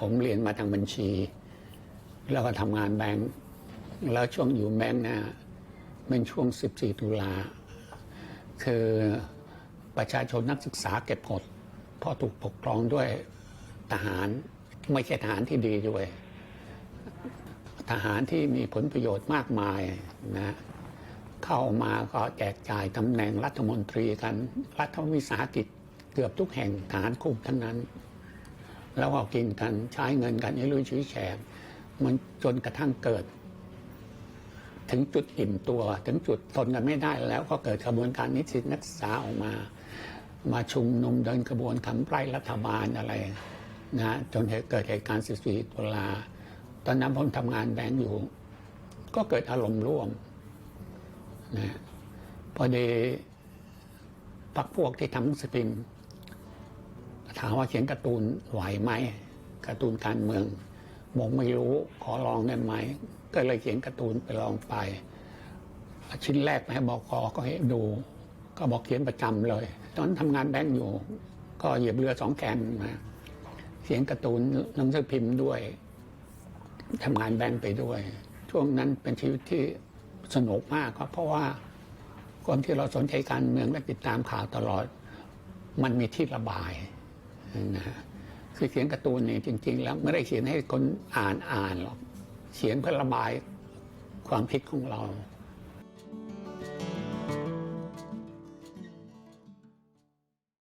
ผมเรียนมาทางบัญชี แล้วก็ทำงานแบงก์แล้วช่วงอยู่แบงก์นะเป็นช่วง 14 ตุลาคือประชาชนนักศึกษาเก็บกดพราะถูกปกครองด้วยทหารไม่ใช่ทหารที่ดีด้วย ทหารที่มีผลประโยชน์มากมายนะเข้ามาก็แจกจ่ายตำแหน่งรัฐมนตรีกัน รัฐวิสาหกิจเกือบทุกแห่งทหารคุมทั้งนั้น แล้วก็กินกันใช้เงินกันให้ลุยชี้แฉกมันจนกระทั่งเกิด ถึงจุดอิ่มตัว ถึงจุดทนกันไม่ได้แล้วก็เกิดกระบวนการนิสิตนักศึกษาออกมา มาชุมนุมเดินกระบวนขับไล่รัฐบาลอะไรนะจนเกิดเหตุการณ์14ตุลาตอนนั้นผมทำงานแบงก์อยู่ ก็เกิดอารมณ์ร่วมนะพอดีพักพวกที่ทำหนังสือพิมพ์ามว่าเขียนการ์ตูนไหวไหมการ์ตูนการเมืองบอกไม่รู้ขอลองได้ไหม ก็เลยเขียนการ์ตูนไปลองไป ชิ้นแรกไปให้บอกอก็ให้ดู ก็บอกเขียนประจำเลย ตอนนนทำงานแบงก์อยู่ ก็เหยียบเรือสองแกนนะเขียนการ์ตูนหนังสือพิมพ์ด้วยทำงานแบงก์ไปด้วย ช่วงนั้นเป็นชีวิตที่สนุกมากครับเพราะว่าความที่เราสนใจการเมืองและติดตามข่าวตลอด มันมีที่ระบาย นะฮะคือเขียนการ์ตูนเนี่ยจริง ๆ แล้วไม่ได้เขียนให้คนอ่านอ่านหรอกเขียนเพื่อระบายความคิดของเรา